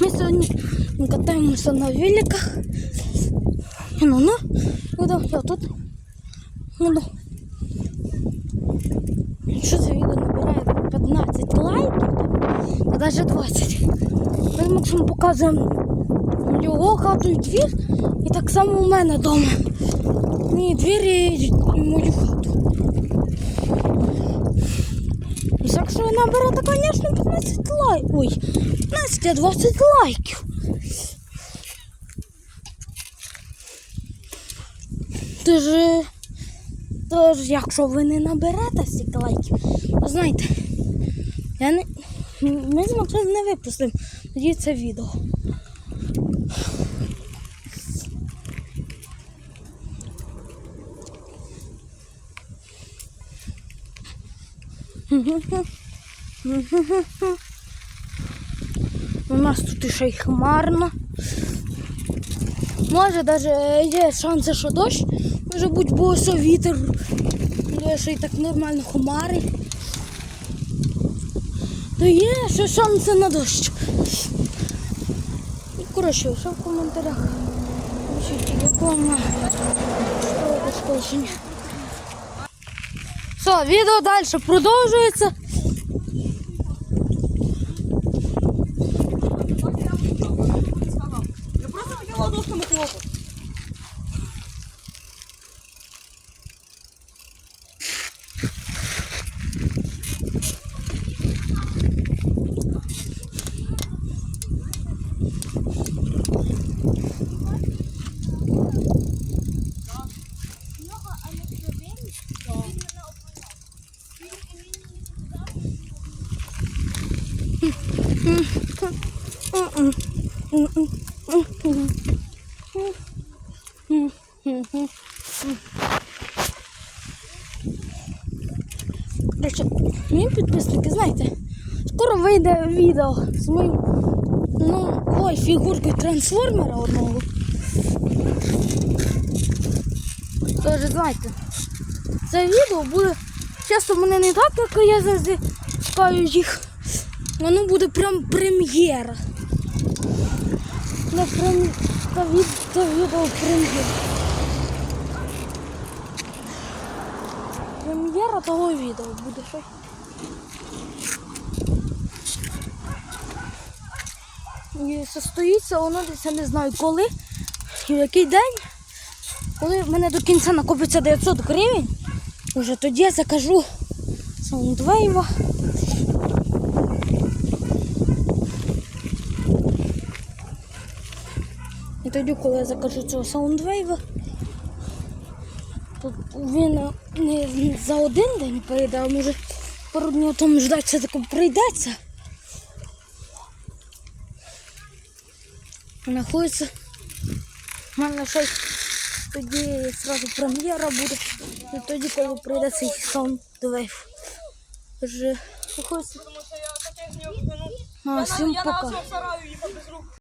Ми сьогодні катаємося на великах. Ну, ну, буду, я тут. Буду. Якщо це відео набирає 15 лайків, а навіть 20. Ми максимум показуємо його хату і двір, і так само у мене вдома. Ні, двір і мою хату. І якщо ви наберете, звісно, 15 лайків. Ой, 15, 20 лайків. Тож, е, тож, якщо ви не наберете стільки лайків, то знаєте, я не, ми з Максимом не випустимо тоді це відео. У нас тут ще й хмарно. Може навіть є шанси, що дощ може бути, бо ось вітер. Ще й так нормально хмари. То є ще шанси на дощ. І коротше, що в коментарях. Пишіть, якого на школишення. Все, відео далі продовжується. Я просто хотіла дошками хлопати. Короче, мої підписники, знаєте, скоро вийде відео з моїм ну, ой, фігуркою трансформера одного. Тож, знаєте, це відео буде часто мене не так, як я завжди шукаю їх. Воно буде прям прем'єра. Не прем... та, від... та відео прем'єра. Прем'єра того відео буде що. І состоїться воно десь я не знаю коли в який день. Коли в мене до кінця накопиться 900 гривень, вже тоді я закажу саундвейва. Тоді, коли я закажу цього саундвейва, то він не за один день прийде, а може пару днів там ждати таки прийдеться. Знаходиться. У мене щось тоді зразу прем'єра буде. І тоді, коли прийде цей саундвейв. Тож, знаходиться. Я таке з нього втягнув. А, всім пока.